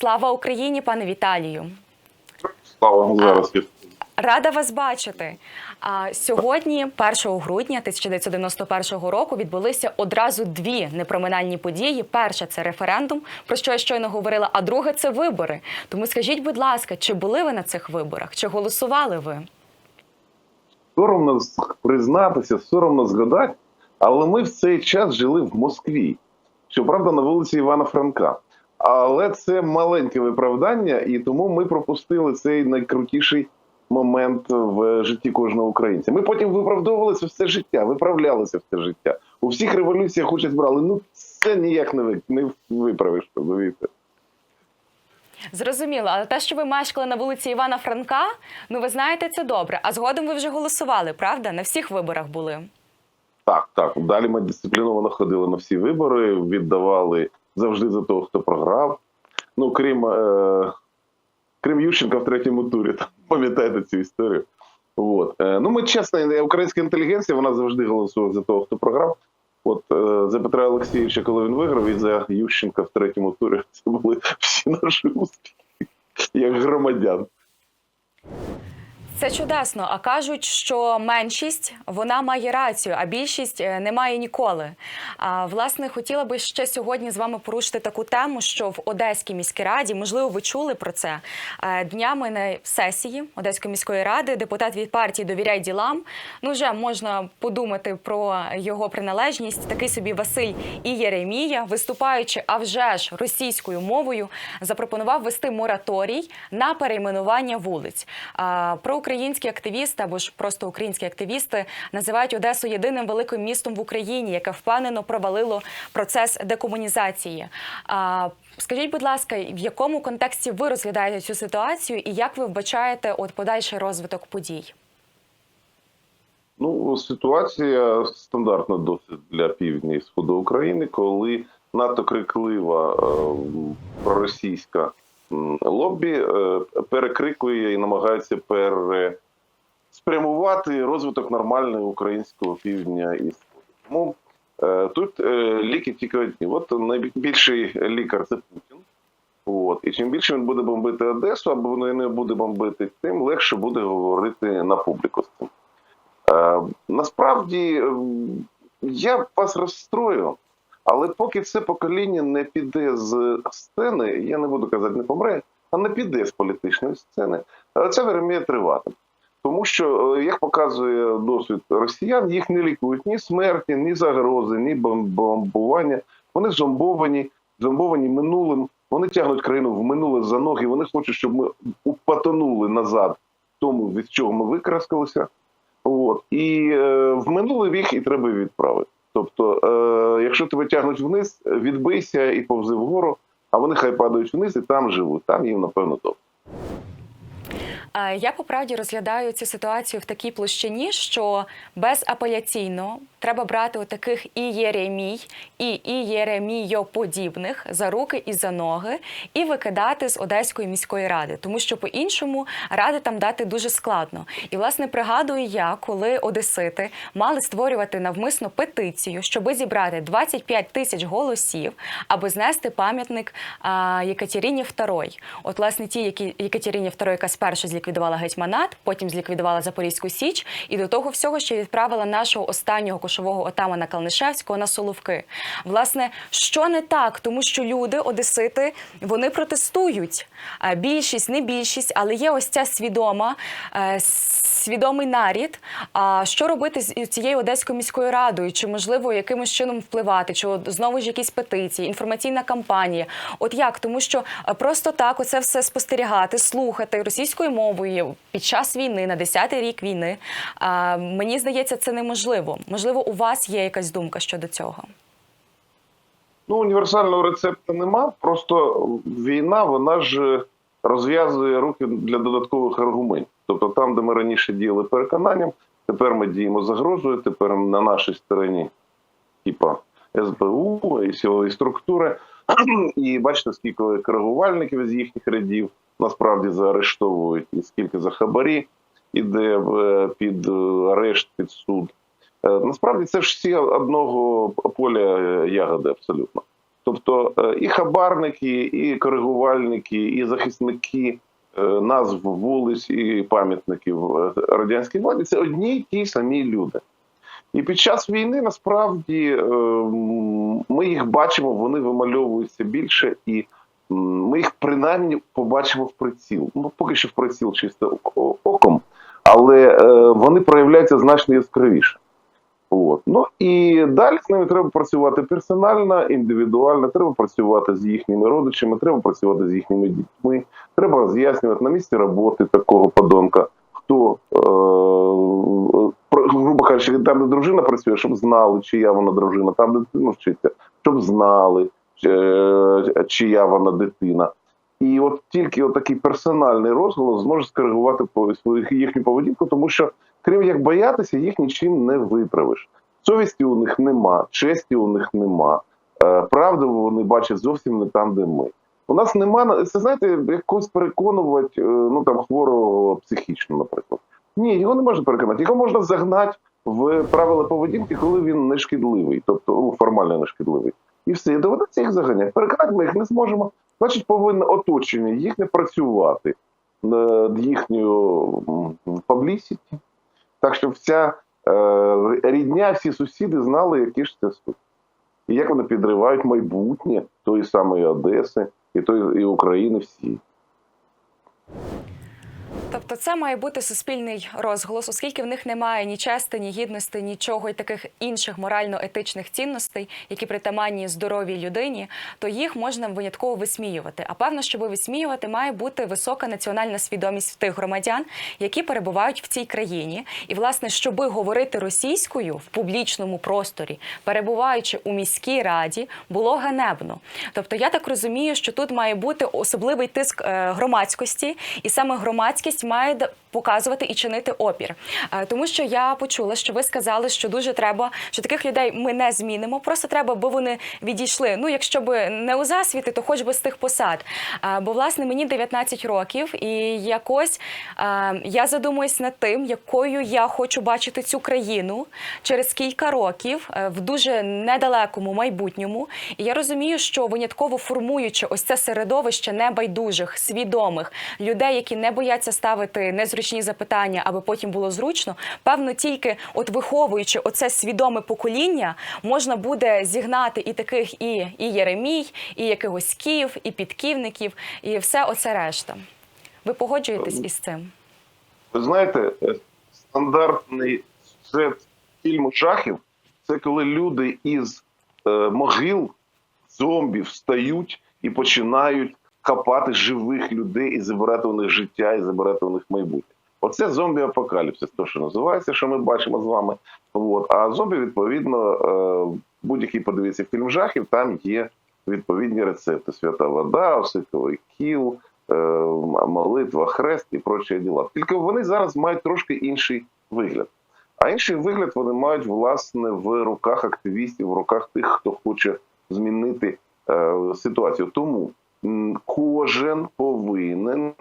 Слава Україні, пане Віталію. Слава зараз Рада вас бачити. А сьогодні, 1 грудня 1991 року, відбулися одразу дві непроминальні події. Перша це референдум, про що я щойно говорила. А друге це вибори. Тому скажіть, будь ласка, чи були ви на цих виборах? Чи голосували ви? соромно признатися, соромно згадати, але ми в цей час жили в Москві. Щоправда, на вулиці Івана Франка. Але це маленьке виправдання, і тому ми пропустили цей найкрутіший момент в житті кожного українця. Ми потім виправдовувалися все життя, виправлялися все життя. У всіх революціях участь брали. Ну це ніяк не, не виправиш, розумієте? Зрозуміло, але те, що ви мешкали на вулиці Івана Франка, ну ви знаєте, це добре. А згодом ви вже голосували, правда? На всіх виборах були. Так, так. Далі ми дисципліновано ходили на всі вибори, віддавали завжди за того, хто програв. Ну, крім, е, крім Ющенка в третьому турі, там, пам'ятаєте цю історію. От. Е, ну, ми чесно, українська інтелігенція, вона завжди голосує за того, хто програв. От е, за Петра Олексійовича, коли він виграв, і за Ющенка в третьому турі це були всі наші успіхи, як громадян. Це чудесно. А кажуть, що меншість вона має рацію, а більшість е, не має ніколи. А власне хотіла би ще сьогодні з вами порушити таку тему, що в Одеській міській раді, можливо, ви чули про це е, днями на сесії Одеської міської ради. Депутат від партії довіряй ділам. Ну вже можна подумати про його приналежність. Такий собі Василь і Єремія, виступаючи, а вже ж російською мовою, запропонував вести мораторій на перейменування вулиць. А, Проукраїнські активісти або ж просто українські активісти називають Одесу єдиним великим містом в Україні, яке впевнено провалило процес декомунізації. А, Скажіть, будь ласка, в якому контексті ви розглядаєте цю ситуацію і як ви вбачаєте от подальший розвиток подій? Ну, ситуація стандартна досить для півдня і сходу України, коли надто криклива е, проросійська м, лобі е, перекрикує і намагається переспрямувати розвиток нормального українського півдня і. Тому е, тут е, ліки тільки одні. От найбільший лікар це Путін. От. І чим більше він буде бомбити Одесу, або він не буде бомбити, тим легше буде говорити на публіку з цим. Насправді е, я вас розстрою, але поки це покоління не піде з сцени, я не буду казати, не помре, а не піде з політичної сцени, е, це виреміє тривати. Тому що, е, як показує досвід росіян, їх не лікують ні смерті, ні загрози, ні бом- бомбування. Вони зомбовані, зомбовані минулим. Вони тягнуть країну в минуле за ноги. Вони хочуть, щоб ми упатонули назад тому, від чого ми викраскалися. От і е, в минуле вік і треба відправити. Тобто, е, якщо тебе тягнуть вниз, відбийся і повзи вгору, а вони хай падають вниз і там живуть. Там їм напевно добре. Е, Я по правді розглядаю цю ситуацію в такій площині, що безапеляційно треба брати таких і Єремій, і Єремійоподібних за руки і за ноги і викидати з Одеської міської ради, тому що по-іншому ради там дати дуже складно. І власне пригадую я, коли одесити мали створювати навмисно петицію, щоби зібрати 25 тисяч голосів, аби знести пам'ятник а, Єкатерині II. От, власне, ті, які Єкатерині II, яка спершу зліквідувала гетьманат, потім зліквідувала Запорізьку Січ, і до того всього ще відправила нашого останнього кошового отамана Калнишевського на Соловки. Власне, що не так, тому що люди, одесити, вони протестують. А, Більшість, не більшість, але є ось ця свідома, е, свідомий нарід. А що робити з цією одеською міською радою? Чи можливо якимось чином впливати? Чи знову ж якісь петиції, інформаційна кампанія? От як? Тому що е, просто так оце все спостерігати, слухати російською мовою під час війни на 10-й рік війни. Мені здається, це неможливо. Можливо, у вас є якась думка щодо цього. Ну, універсального рецепту нема. Просто війна, вона ж розв'язує руки для додаткових аргументів. Тобто, там, де ми раніше діяли переконанням, тепер ми діємо загрозою, тепер на нашій стороні, типа СБУ і силові структури. І бачите, скільки коригувальників з їхніх рядів насправді заарештовують, і скільки за хабарі іде під е, арешт, під суд. Е, Насправді це ж всі одного поля е, ягоди абсолютно. Тобто е, і хабарники, і коригувальники, і захисники е, назв вулиць і пам'ятників е, радянській владі це одні й ті самі люди. І під час війни насправді е, ми їх бачимо, вони вимальовуються більше, і ми їх принаймні побачимо в приціл. Ну, поки що в приціл чисто оком, але е, вони проявляються значно яскравіше. От. Ну і далі з ними треба працювати персонально, індивідуально, треба працювати з їхніми родичами, треба працювати з їхніми дітьми, треба роз'яснювати на місці роботи такого подонка, хто, е, грубо кажучи, там, де дружина працює, щоб знали, чия вона дружина, там, де дитина вчиться, щоб знали, чия вона дитина. І от тільки от такий персональний розголос зможе скоригувати їхню поведінку, тому що крім як боятися, їх нічим не виправиш. Совісті у них нема, честі у них нема. Е, правду вони бачать зовсім не там, де ми. У нас нема це знаєте, якось переконувати е, ну там хворого психічно, наприклад. Ні, його не можна переконати. Його можна загнати в правила поведінки, коли він не шкідливий, тобто ну, формально не шкідливий. І все, доведеться їх заганяти. Переконати ми їх не зможемо. Значить, повинне оточення їх не працювати над їхньою паблісіті. Так що вся е, рідня, всі сусіди знали, які ж це суть. І як вони підривають майбутнє тої самої Одеси і тої і України всі. Тобто це має бути суспільний розголос, оскільки в них немає ні чести, ні гідності, нічого і таких інших морально-етичних цінностей, які притаманні здоровій людині, то їх можна винятково висміювати. А певно, щоб висміювати, має бути висока національна свідомість в тих громадян, які перебувають в цій країні. І, власне, щоби говорити російською в публічному просторі, перебуваючи у міській раді, було ганебно. Тобто, я так розумію, що тут має бути особливий тиск е, громадськості, і саме громадськість має показувати і чинити опір. Е, Тому що я почула, що ви сказали, що дуже треба, що таких людей ми не змінимо. Просто треба, бо вони відійшли. Ну, якщо б не у засвіти, то хоч би з тих посад. Е, Бо власне мені 19 років, і якось е, я задумуюсь над тим, якою я хочу бачити цю країну через кілька років в дуже недалекому майбутньому. І я розумію, що винятково формуючи ось це середовище небайдужих, свідомих людей, які не бояться ставити незручні запитання, аби потім було зручно. Певно, тільки от виховуючи оце свідоме покоління, можна буде зігнати і таких і, і Єремій, і якихось ків, і підківників, і все оце решта. Ви погоджуєтесь із цим? Ви знаєте, е, стандартний сюжет фільму шахів це коли люди із е, могил зомбі встають і починають хапати живих людей і забирати у них життя, і забирати у них майбутнє. Оце зомбі-апокаліпсис, то що називається, що ми бачимо з вами. От. А зомбі, відповідно, е, будь-який подивіться фільм жахів, там є відповідні рецепти: свята вода, осиковий кіл, е, молитва, хрест і прочі діла. Тільки вони зараз мають трошки інший вигляд. А інший вигляд вони мають власне в руках активістів, в руках тих, хто хоче змінити е, ситуацію. Тому кожен повинен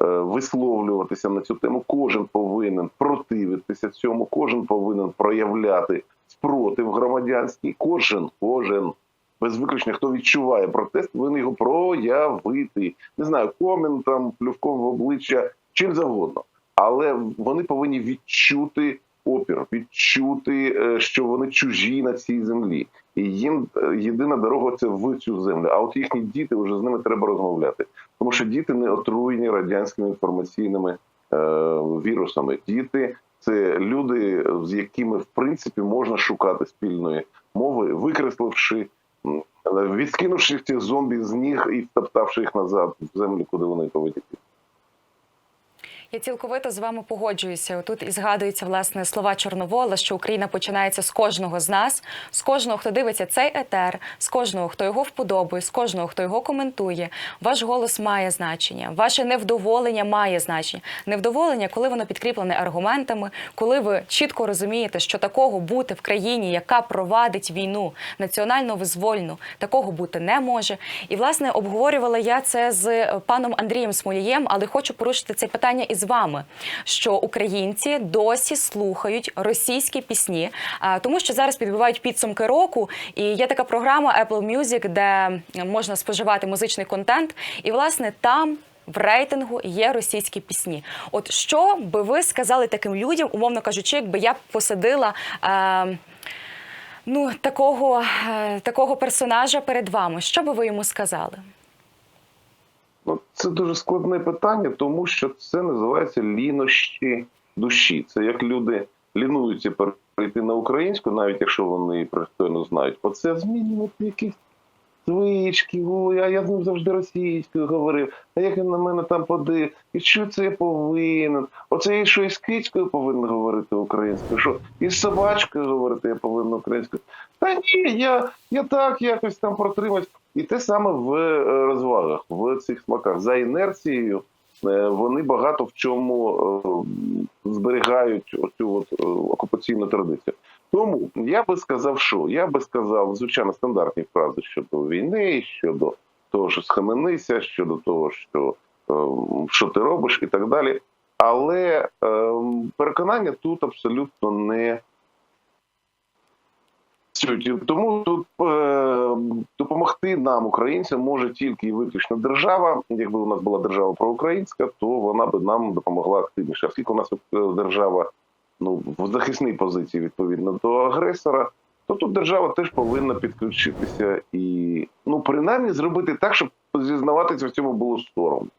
е, висловлюватися на цю тему, кожен повинен противитися цьому, кожен повинен проявляти спротив громадянський, кожен, кожен. Без виключення, хто відчуває протест, повинен його проявити. Не знаю, коментом, плювком в обличчя, чим завгодно. Але вони повинні відчути опір, відчути, е, що вони чужі на цій землі. І їм е, єдина дорога це в цю землю. А от їхні діти вже з ними треба розмовляти. Тому що діти не отруєні радянськими інформаційними е, вірусами. Діти це люди, з якими в принципі можна шукати спільної мови, викресливши, відкинувши цих зомбі з ніг і втоптавши їх назад в землю, куди вони повинні. Я цілковито з вами погоджуюся. Тут і згадуються власне слова Чорновола, що Україна починається з кожного з нас, з кожного, хто дивиться цей етер, з кожного, хто його вподобає, з кожного, хто його коментує. Ваш голос має значення, ваше невдоволення має значення. Невдоволення, коли воно підкріплене аргументами, коли ви чітко розумієте, що такого бути в країні, яка провадить війну національно визвольну, такого бути не може. І власне обговорювала я це з паном Андрієм Смолієм, але хочу порушити це питання із з вами, що українці досі слухають російські пісні, тому що зараз підбивають підсумки року, і є така програма Apple Music, де можна споживати музичний контент, і власне там. В рейтингу є російські пісні. От що би ви сказали таким людям, умовно кажучи, якби я посадила е, ну, такого, е, такого персонажа перед вами, що би ви йому сказали? Ну, це дуже складне питання, тому що це називається лінощі душі. Це як люди лінуються перейти на українську, навіть якщо вони пристойно знають. Оце змінювати якісь звички, ой, а я з ним завжди російською говорив, а як він на мене там подив, і що це я повинен? Оце я що і з кицькою повинен говорити українською, що і з собачкою говорити я повинен українською. Та ні, я, я так якось там протримаюсь. І те саме в е, розвагах, в цих смаках. За інерцією е, вони багато в чому е, зберігають оцю от окупаційну традицію. Тому я би сказав, що я би сказав звичайно стандартні фрази щодо війни, щодо того, що схаменися, щодо того, що що ти робиш, і так далі. Але е, переконання тут абсолютно не суті. Тому тут е, допомогти нам, українцям, може тільки і виключно держава. Якби у нас була держава проукраїнська, то вона би нам допомогла активніше. Оскільки у нас е, держава ну в захисній позиції відповідно до агресора, то тут держава теж повинна підключитися і ну принаймні зробити так, щоб зізнаватися в цьому було соромно.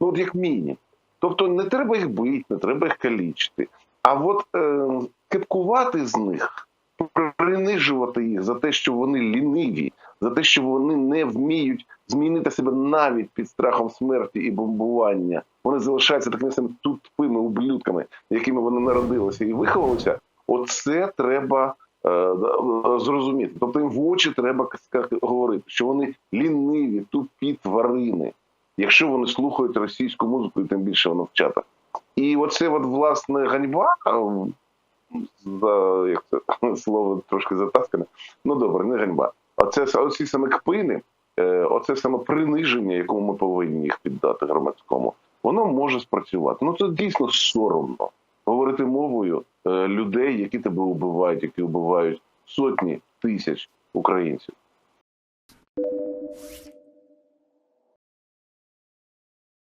Ну от як мінімум. Тобто не треба їх бити, не треба їх калічити. А от е, кепкувати з них, принижувати їх за те, що вони ліниві, за те, що вони не вміють змінити себе навіть під страхом смерті і бомбування. Вони залишаються такими самими тупими ублюдками, якими вони народилися і виховалися. Оце треба е, е, зрозуміти. Тобто їм в очі треба говорити, що вони ліниві, тупі тварини, якщо вони слухають російську музику, і тим більше в чатах. І оце, от, власне, ганьба. За як це слово трошки затаскане. Ну добре, не ганьба. Оце оці саме кпини, е, оце саме приниження, якому ми повинні їх піддати громадському, воно може спрацювати. Ну це дійсно соромно говорити мовою е, людей, які тебе вбивають, які вбивають сотні тисяч українців.